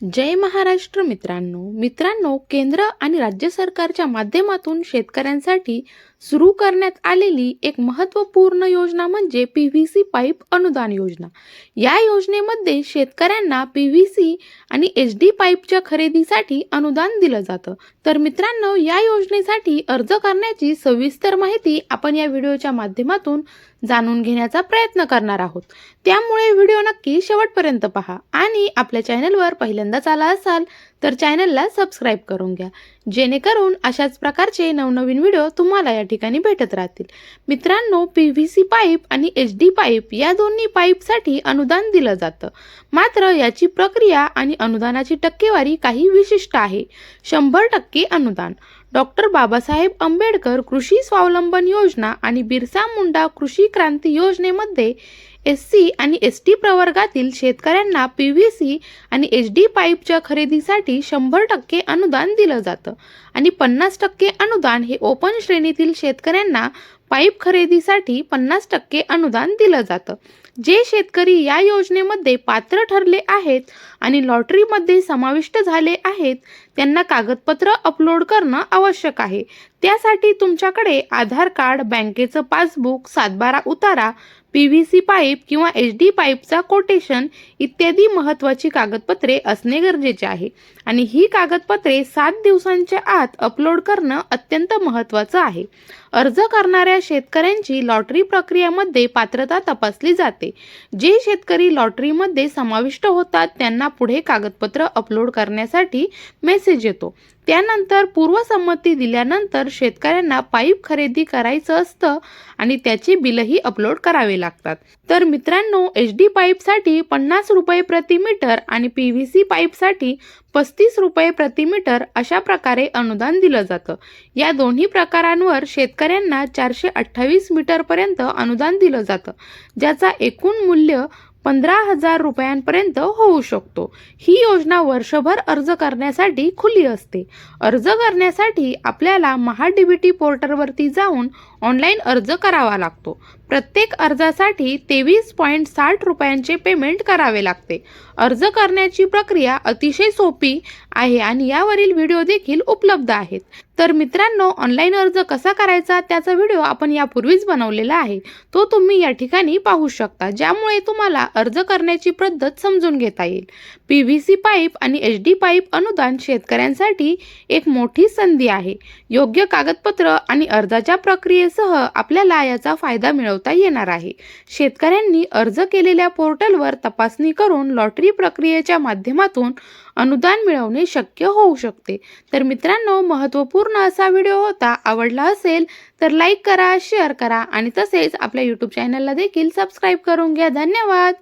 जय महाराष्ट्र मित्रांनो. मित्रांनो केंद्र आणि राज्य सरकारच्या माध्यमातून शेतकऱ्यांसाठी सुरू करण्यात आलेली एक महत्त्वपूर्ण योजना म्हणजे पी व्ही सी पाईप अनुदान योजना. या योजनेमध्ये शेतकऱ्यांना पी व्ही सी आणि एच डी पाईपच्या खरेदीसाठी अनुदान दिलं जातं. तर मित्रांनो या योजनेसाठी अर्ज करण्याची सविस्तर माहिती आपण या व्हिडिओच्या माध्यमातून जाणून घेण्याचा प्रयत्न करणार आहोत. त्यामुळे व्हिडिओ नक्की शेवटपर्यंत पहा आणि आपल्या चॅनलवर पहिल्यांदाच आला असाल तर चॅनलला सबस्क्राईब करून घ्या. जेणेकरून अशाच प्रकारचे नवनवीन व्हिडिओ तुम्हाला या ठिकाणी भेटत राहतील. मित्रांनो पी व्ही सी पाईप आणि एच डी पाईप या दोन्ही पाईपसाठी अनुदान दिलं जातं. मात्र याची प्रक्रिया आणि अनुदानाची टक्केवारी काही विशिष्ट आहे. शंभर टक्के अनुदान. डॉक्टर बाबासाहेब आंबेडकर कृषी स्वावलंबन योजना आणि बिरसा मुंडा कृषी क्रांती योजनेमध्ये एस सी आणि एस टी प्रवर्गातील शेतकऱ्यांना पी व्ही सी आणि एच डी पाईपच्या खरेदीसाठी शंभर टक्के अनुदान दिलं जातं. आणि पन्नास टक्के अनुदान हे ओपन श्रेणीतील शेतकऱ्यांना पाईप खरेदीसाठी पन्नास टक्के अनुदान दिलं जातं. जे शेतकरी या योजनेमध्ये पात्र ठरले आहेत आणि लॉटरीमध्ये समाविष्ट झाले आहेत त्यांना कागदपत्र अपलोड करणं आवश्यक आहे. त्यासाठी तुमच्याकडे आधार कार्ड बँकेचं पासबुक सातबारा उतारा पी व्ही सी पाईप किंवा एच डी पाईपचा कोटेशन इत्यादी महत्त्वाची कागदपत्रे असणे गरजेचे आहे. आणि ही कागदपत्रे सात दिवसांच्या आत अपलोड करणं अत्यंत महत्त्वाचं आहे. अर्ज करणाऱ्या शेतकऱ्यांची लॉटरी प्रक्रियेमध्ये पात्रता तपासली जाते. जे शेतकरी लॉटरीमध्ये समाविष्ट होतात त्यांना पुढे कागदपत्र अपलोड करण्यासाठी मेसेज येतो. त्यानंतर पूर्वसंमती दिल्यानंतर शेतकऱ्यांना पाईप खरेदी करायचं असतं आणि त्याचे बिलही अपलोड करावे लागतात. तर मित्रांनो एच डी पाईपसाठी पन्नास रुपये प्रति मीटर आणि पी व्ही सी पाईपसाठी पस्तीस रुपये प्रति मीटर अशा प्रकारे अनुदान दिलं जातं. या दोन्ही प्रकारांवर शेतकऱ्यांना चारशे अठ्ठावीस मीटरपर्यंत अनुदान दिलं जातं ज्याचा एकूण मूल्य पंधरा हजार रुपयांपर्यंत होऊ शकतो. ही योजना वर्षभर अर्ज करण्यासाठी खुली असते. अर्ज करण्यासाठी आपल्याला महाडीबीटी पोर्टलवरती जाऊन ऑनलाईन अर्ज करावा लागतो. प्रत्येक अर्जासाठी तेवीस पॉईंट साठ रुपयांचे पेमेंट करावे लागते. अर्ज करण्याची प्रक्रिया अतिशय सोपी आहे आणि यावरील व्हिडिओ देखील उपलब्ध आहेत. तर मित्रांनो ऑनलाईन अर्ज कसा करायचा त्याचा व्हिडिओ आपण यापूर्वीच बनवलेला आहे. तो तुम्ही या ठिकाणी पाहू शकता ज्यामुळे तुम्हाला अर्ज करण्याची पद्धत समजून घेता येईल. पी व्ही सी पाईप आणि एच डी पाईप अनुदान शेतकऱ्यांसाठी एक मोठी संधी आहे. योग्य कागदपत्र आणि अर्जाच्या प्रक्रियेसह आपल्याला याचा फायदा मिळवता येणार आहे. शेतकऱ्यांनी अर्ज केलेल्या पोर्टलवर तपासणी करून लॉटरी प्रक्रियेच्या माध्यमातून अनुदान मिळवणे शक्य होऊ शकते. तर मित्रांनो महत्त्वपूर्ण असा व्हिडिओ होता आवडला असेल तर लाईक करा शेअर करा आणि तसेच आपल्या यूट्यूब चॅनलला देखील सबस्क्राईब करून घ्या. धन्यवाद!